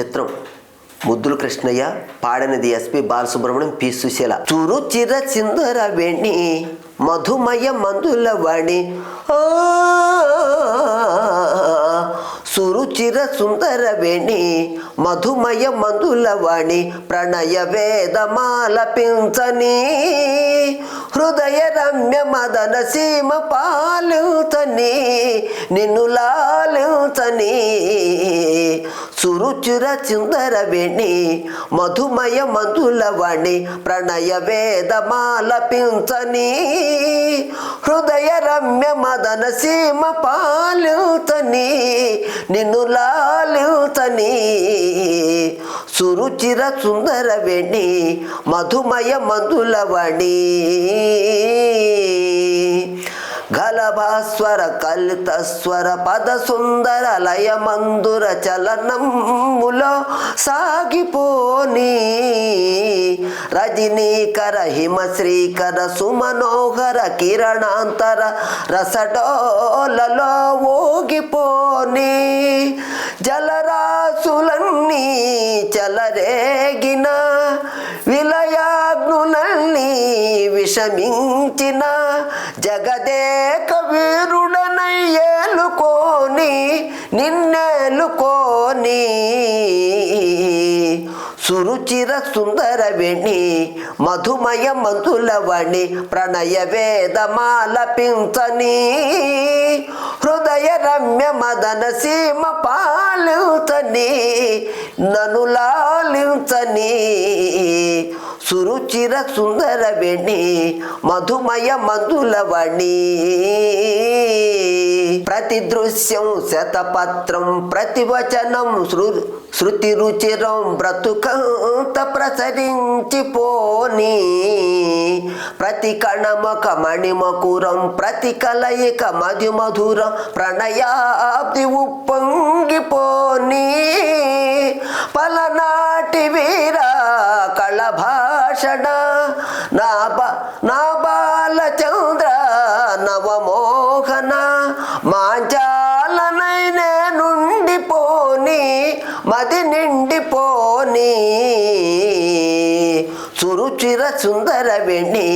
చిత్రం. ముద్దులు కృష్ణయ్య పాడినది ఎస్పి బాలసుబ్రహ్మణ్యం పి. సుశీల. చురు చిర చిందర వేణి మధుమయ మందుల వాణి. సురుచిర సుందర వేణి మధుమయ మందుల వాణి. ప్రణయ వేదమాల పించని హృదయ రమ్య మదన సీమ పాలుతని నిన్ను లాలుతని సురుచిర చిందర మధుమయ మందుల వాణి ప్రణయ వేదమాల పించని హృదయ రమ్య మదన సీమ పాలుతని నిన్ను లాలుతని సురుచిర సుందర మధుమయ మందులవాణి. గలభాస్వర కలితస్వర పద సుందర లయ మందుర చలనములో సాగిపోని. రజనీకర హిమ శ్రీకర సుమనోహర కిరణాంతర రసడోలలో ఊగిపోని. జలరాసుల విషమించిన జగదేక వీరుడనై ఏలుకోని నిన్నేలుకోని. సురుచిర సుందర విణి మధుమయ మధులవణి ప్రణయ వేదమాలపించని హృదయ రమ్య మదన సీమ పాలించని నను లాలించని సురుచిర సుందర వేణి మధుమయ మధులవణి ప్రతి దృశ్యం శతపత్రం ప్రతివచనం శృ శృతి రుచిరం బ్రతుకంత ప్రసరించిపోని. ప్రతి కణమక మణిమకురం ప్రతి కలయిక మధుమధురం ప్రణయాబ్ది ఉప్పొంగిపోనీ. నా బా నా బాలచంద్ర నవమోహన మాంచాలనైన నుండిపోని మది నిండిపోని. సురుచిర సుందర వెణి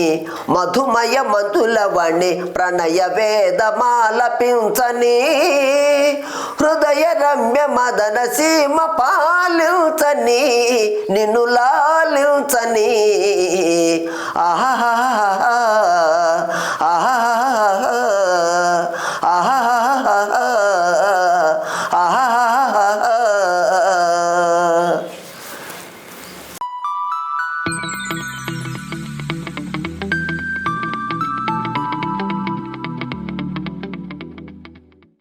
మధుమయ మంతుల ప్రణయ వేదమాల పించని. హృదయ రమ్య మదన సీమ పాలించని నిన్నులా 啊哈